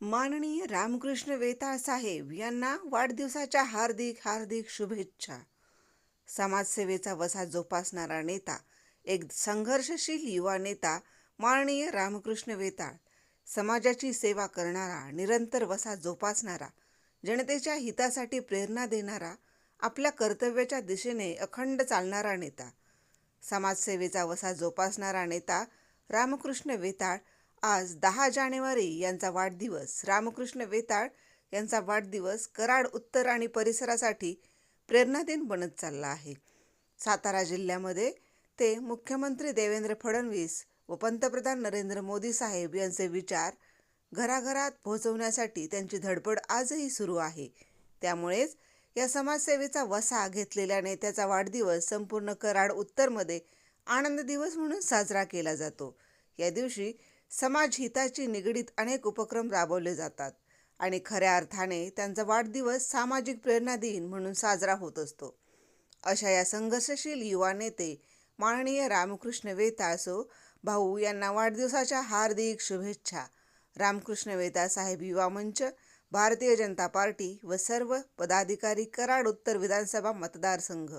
माननीय रामकृष्ण वेताळ साहेब यांना वाढदिवसाच्या हार्दिक हार्दिक शुभेच्छा. समाजसेवेचा वसा जोपासणारा नेता एक संघर्षशील युवा नेता माननीय रामकृष्ण वेताळ समाजाची सेवा करणारा निरंतर वसा जोपासणारा जनतेच्या हितासाठी प्रेरणा देणारा आपल्या कर्तव्याच्या दिशेने अखंड चालणारा नेता समाजसेवेचा वसा जोपासणारा नेता रामकृष्ण वेताळ आज दहा जानेवारी यांचा वाढदिवस. रामकृष्ण वेताळ यांचा वाढदिवस कराड उत्तर आणि परिसरासाठी प्रेरणादिन बनत चालला आहे. सातारा जिल्ह्यामध्ये ते मुख्यमंत्री देवेंद्र फडणवीस व पंतप्रधान नरेंद्र मोदी साहेब यांचे विचार घराघरात पोहोचवण्यासाठी त्यांची धडपड आजही सुरू आहे. त्यामुळेच या समाजसेवेचा वसा घेतलेल्या नेत्याचा वाढदिवस संपूर्ण कराड उत्तरमध्ये आनंद दिवस म्हणून साजरा केला जातो. या दिवशी समाजहिताची निगडीत अनेक उपक्रम राबवले जातात. आणि खऱ्या अर्थाने त्यांचा वाढदिवस सामाजिक प्रेरणा दिन म्हणून साजरा होत असतो. अशा या संघर्षशील युवा नेते माननीय रामकृष्ण वेताळसो भाऊ यांना वाढदिवसाच्या हार्दिक शुभेच्छा. रामकृष्ण वेता साहेब युवा मंच भारतीय जनता पार्टी व सर्व पदाधिकारी कराड उत्तर विधानसभा मतदारसंघ.